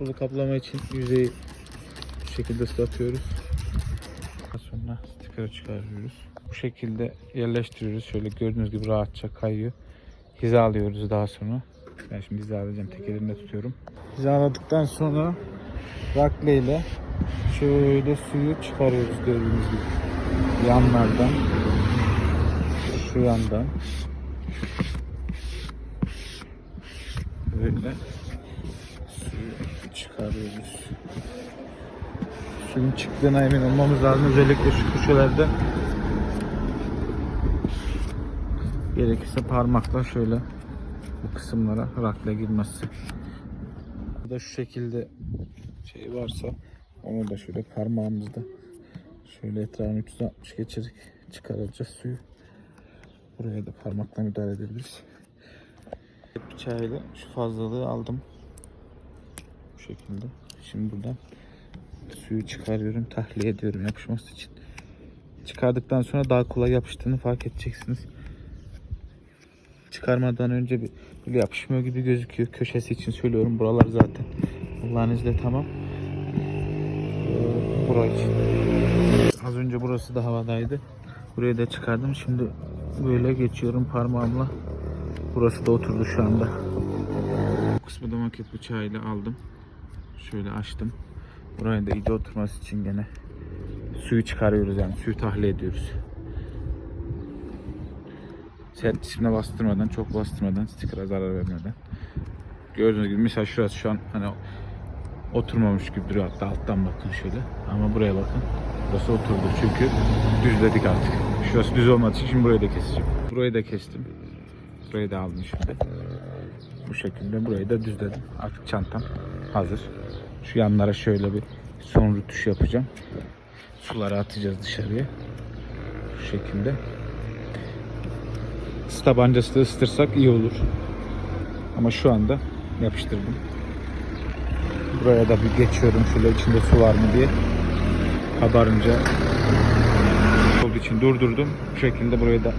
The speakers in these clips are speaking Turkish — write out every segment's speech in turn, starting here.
Bunu kaplama için yüzeyi bu şekilde ıslatıyoruz. Sonra stikeri çıkarıyoruz. Bu şekilde yerleştiriyoruz. Şöyle gördüğünüz gibi rahatça kayıyor. Hizalıyoruz daha sonra. Ben şimdi hizalayacağım. Tek elimle tutuyorum. Hizaladıktan sonra rakle ile şöyle suyu çıkarıyoruz gördüğünüz gibi. Yanlardan. Şu yandan. Böyle çıkarıyoruz. Suyun çıktığına emin olmamız lazım. Özellikle şu köşelerde gerekirse parmakla şöyle bu kısımlara rakle girmesi. Burada şu şekilde şey varsa onu da şöyle parmağımızda şöyle etrafını 360 geçirip çıkaracağız suyu. Buraya da parmakla müdahale edebiliriz. Bıçağıyla şu fazlalığı aldım. Şekilde. Şimdi buradan suyu çıkarıyorum, tahliye ediyorum yapışması için. Çıkardıktan sonra daha kolay yapıştığını fark edeceksiniz. Çıkarmadan önce bir böyle yapışmıyor gibi gözüküyor. Köşesi için söylüyorum. Buralar zaten Allah'ın izniyle tamam. Ee, Burası için. Az önce burası da havadaydı. Burayı da çıkardım. Şimdi böyle geçiyorum parmağımla. Burası da oturdu şu anda. Bu kısmı da maket bıçağıyla aldım. Şöyle açtım. Buraya da iyice oturması için gene suyu çıkarıyoruz yani suyu tahliye ediyoruz. Sert cisimle bastırmadan, çok bastırmadan, stikere zarar vermeden. Gördüğünüz gibi mesela şurası şu an hani oturmamış gibi duruyor hatta alttan bakın şöyle. Ama buraya bakın. Burası oturdu çünkü düzledik artık. Şurası düz olmadığı için şimdi burayı da keseceğim. Burayı da kestim. Burayı da aldım şimdi. Bu şekilde burayı da düzledim. Artık çantam hazır. Şu yanlara şöyle bir son rütuş yapacağım. Suları atacağız dışarıya. Bu şekilde. Isı tabancası da ısıtırsak iyi olur. Ama şu anda yapıştırdım. Buraya da bir geçiyorum şöyle içinde su var mı diye. Kabarınca olduğu için durdurdum. Bu şekilde burayı da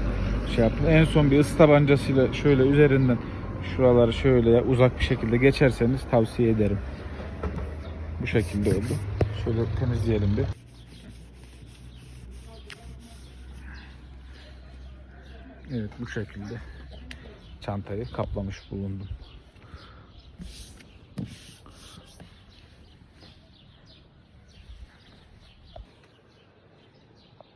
şey yaptım. En son bir ısı tabancasıyla şöyle üzerinden şuraları şöyle uzak bir şekilde geçerseniz tavsiye ederim. Bu şekilde oldu. Şöyle temizleyelim bir. Evet bu şekilde çantayı kaplamış bulundum.